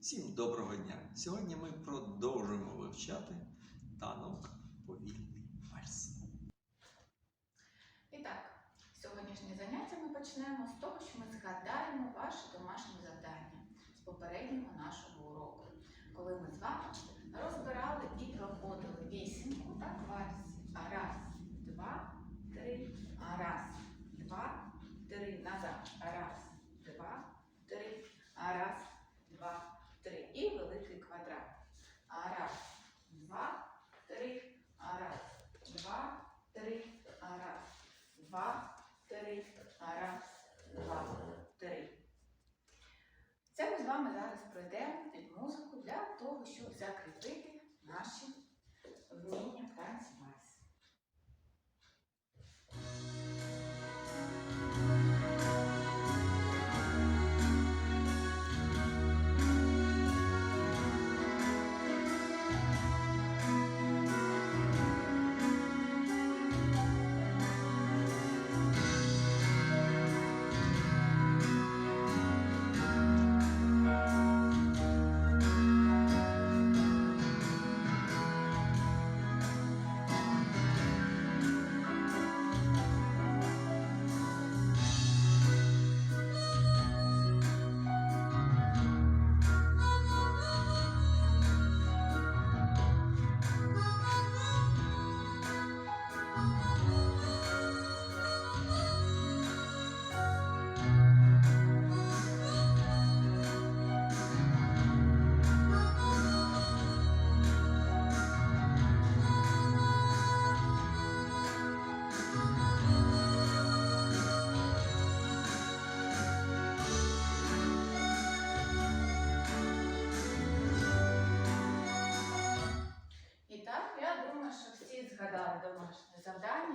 Всім доброго дня! Сьогодні ми продовжуємо вивчати танок повільний вальс. І так, сьогоднішнє заняття ми почнемо з того, що ми згадаємо ваше домашнє завдання з попереднього нашого уроку, коли ми з вами розбирали і проходили вісімку так, вальсів. А раз, два, три, раз, два, три, назад. А раз, два, три, а раз, два, три. І великий квадрат. А раз, два, три, а раз, два, три, а раз два, раз, два, три. Це ми з вами зараз пройдемо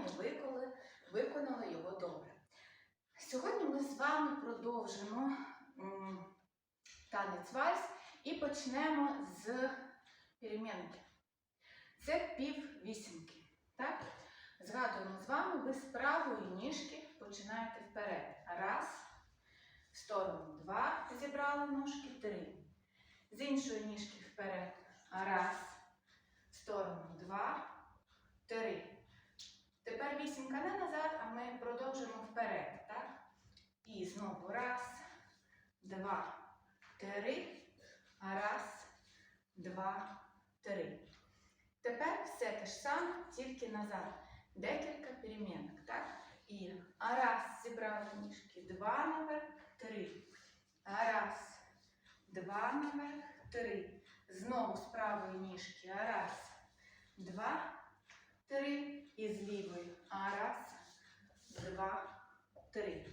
завдання виконали, виконали його добре. Сьогодні ми з вами продовжимо м, танець вальс і почнемо з перемінки. Це пів вісімки. Так? Згадуємо з вами, ви з правої ніжки починаєте вперед. Раз, в сторону два, зібрали ножки, три. З іншої ніжки вперед. Раз, в сторону два, три. Тепер вісімка не назад, а ми продовжуємо вперед. Так? І знову раз, два, три. Раз, два, три. Тепер все те ж саме, тільки назад. Декілька перемінок. Так? І раз, зібрали ніжки, два наверх, три. Раз, два наверх, три. Знову з правої ніжки. Раз, два, три. І з лівої. А раз, два, три.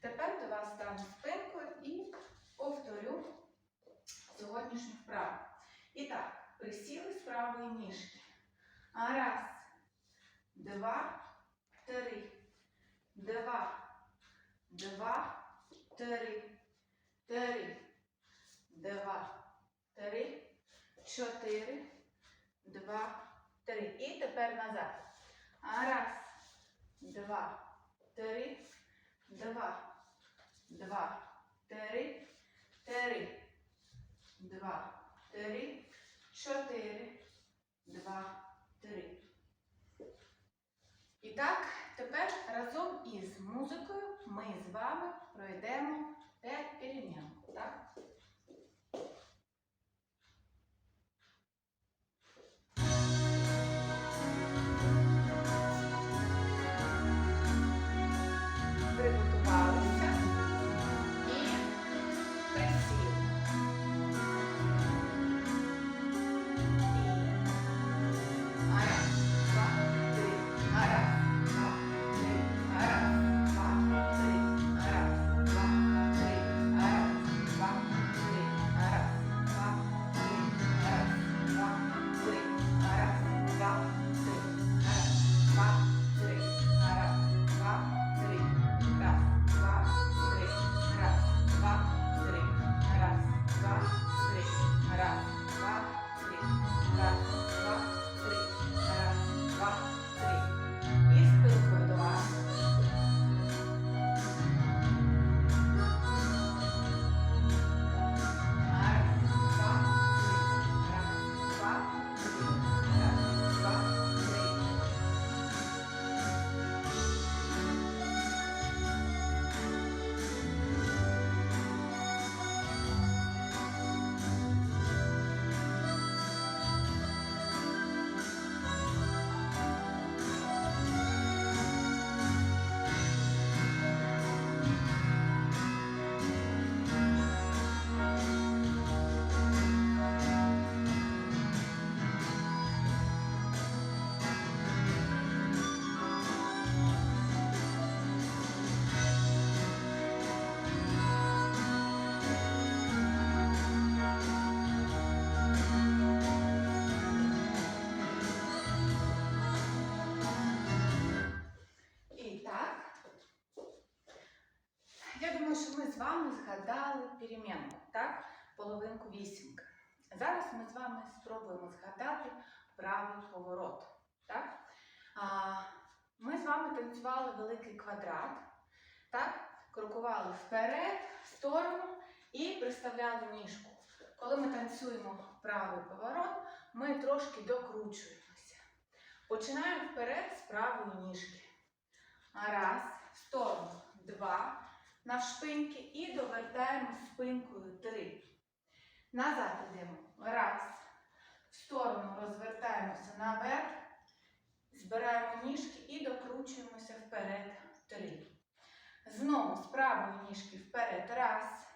Тепер до вас стану спинкою і повторю сьогоднішню вправу. І так, присіли з правої ніжки. А раз, два, три. Два, два, три. Три. Два, три, чотири, два, три. І тепер назад. Раз, два, три, два, два, три, три, два, три, чотири, два, три. І так, тепер разом із музикою ми з вами пройдемо п'ять перемін. Так? Перемінку, так? Половинку вісімки. Зараз ми з вами спробуємо згадати правий поворот. Так? Ми з вами танцювали великий квадрат, так? крокували вперед, в сторону і приставляли ніжку. Коли ми танцюємо правий поворот, ми трошки докручуємося. Починаємо вперед з правої ніжки. Раз, в сторону, два, навшпиньки і довертаємо спинкою три. Назад йдемо. Раз. В сторону розвертаємося наверх, збираємо ніжки і докручуємося вперед. Три. Знову з правої ніжки вперед. Раз.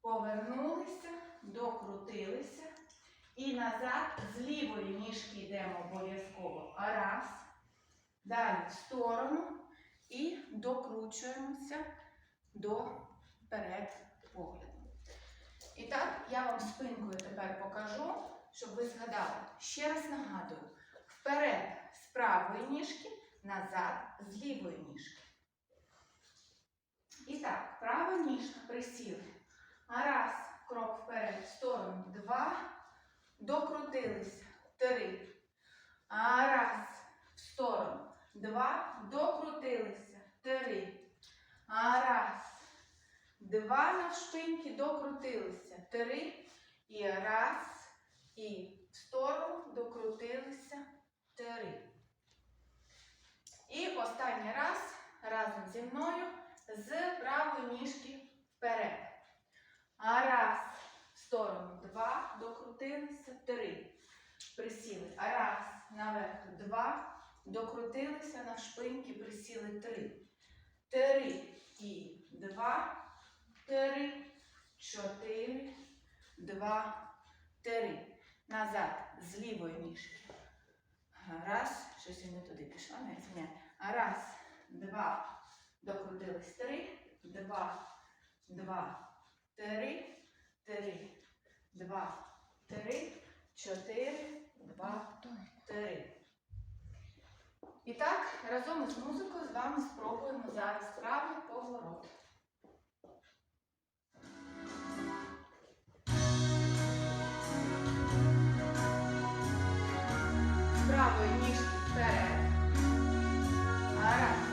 Повернулися, докрутилися. І назад з лівої ніжки йдемо обов'язково. Раз. Далі в сторону і докручуємося до перед погляду. І так, я вам спинкою тепер покажу, щоб ви згадали. Ще раз нагадую: вперед з правої ніжки, назад з лівої ніжки. І так, права ніжка присіли. А раз, крок вперед, сторону, два, докрутилися, три. А раз, в сторону, два, докрутилися, три. Раз, два навшпиньки, докрутилися, три. І раз, і в сторону докрутилися, три. І останній раз разом зі мною з правої ніжки вперед. А раз, в сторону, два, докрутилися, три. Присіли. А раз, наверх, два, докрутилися, навшпиньки, присіли, три. Три і два, три, чотири, два, три. Назад, з лівої ніжки. Раз, щось я не туди пішла, не зміняю. Раз, два, докрутились, три, два, два, три, три, два, три, чотири, два, три. І так, разом із музикою з вами спробуємо зараз правий поворот. Правою ніж вперед. Раз,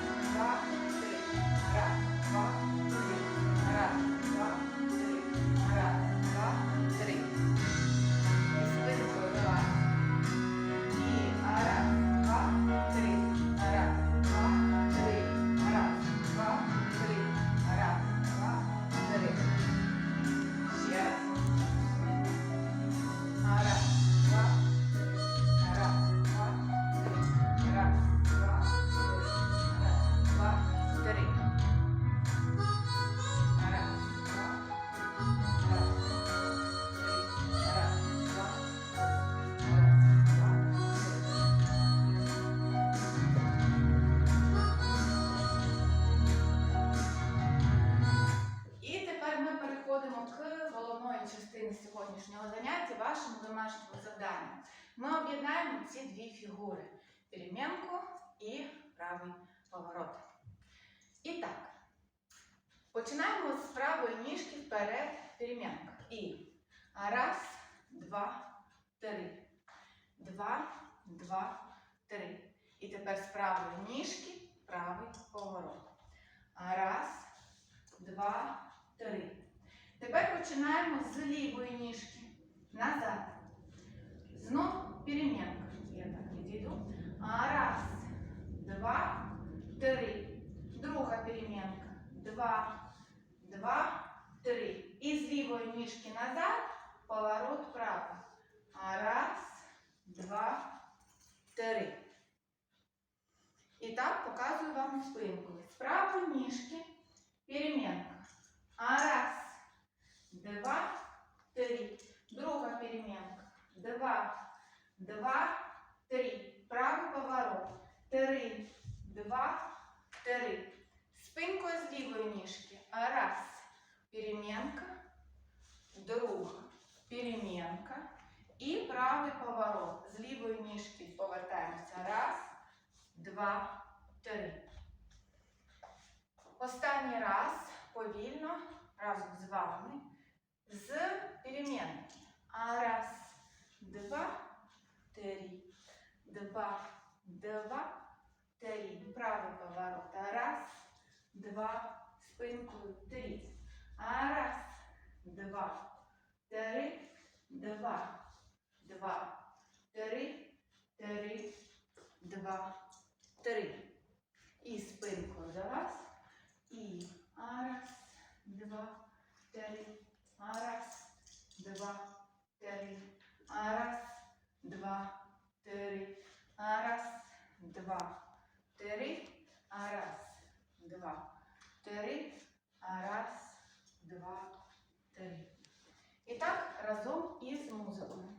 частини сьогоднішнього заняття, вашому домашньому завданню. Ми об'єднаємо ці дві фігури перемінку і правий поворот. І так, починаємо з правої ніжки вперед перемінка. І раз, два, три. Два, два, три. І тепер з правої ніжки правий поворот. Раз, починаємо з лівої ніжки. Назад. Знов перемінка. Я так відійду. А Раз, два, три. Друга перемінка. Два, два, три. І з лівої ніжки назад. Поворот право. А Раз, два, три. І так показую вам спинку. З правої ніжки перемінка. А раз, Два, три. Друга перемінка. Два, два, три. Правий поворот. Три, два, три. Спинкою з лівої ніжки. Раз, перемінка. Друга, перемінка. І правий поворот. З лівої ніжки повертаємося. Раз, два, три. Останній раз повільно разом з вами з перемен. А раз, два, три, два, два, три. Правый поворот. А Раз, два, спинкою, три. А раз, два, три, два, два, три, три, два, три. І спинкою до вас. І раз, два, три. Раз, два, три. Раз, два, три. Раз, два, три. Раз, два, три. Раз, два, три. І так разом із музикою.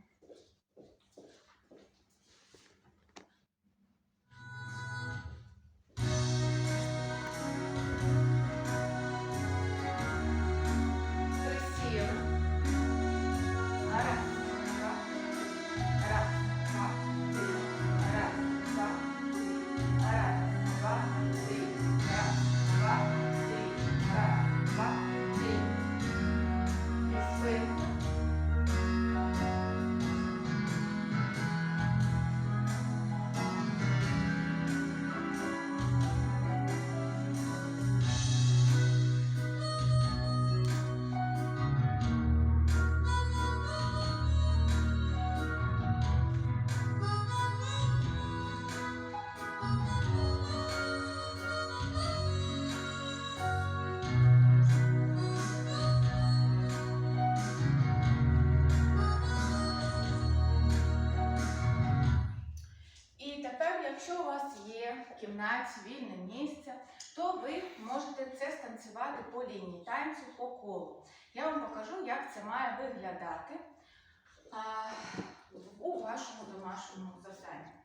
Є вільне місце, то ви можете це станцювати по лінії танцю по колу. Я вам покажу, як це має виглядати а, у вашому домашньому завданні.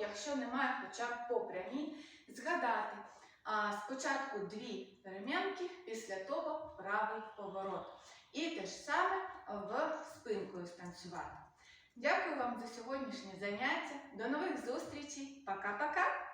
Якщо немає хоча б по прямій, згадати а, спочатку дві перемінки, після того правий поворот. І те ж саме в спинкою станцювати. Дякую вам за сьогоднішнє заняття. До нових зустрічей. Пока-пока!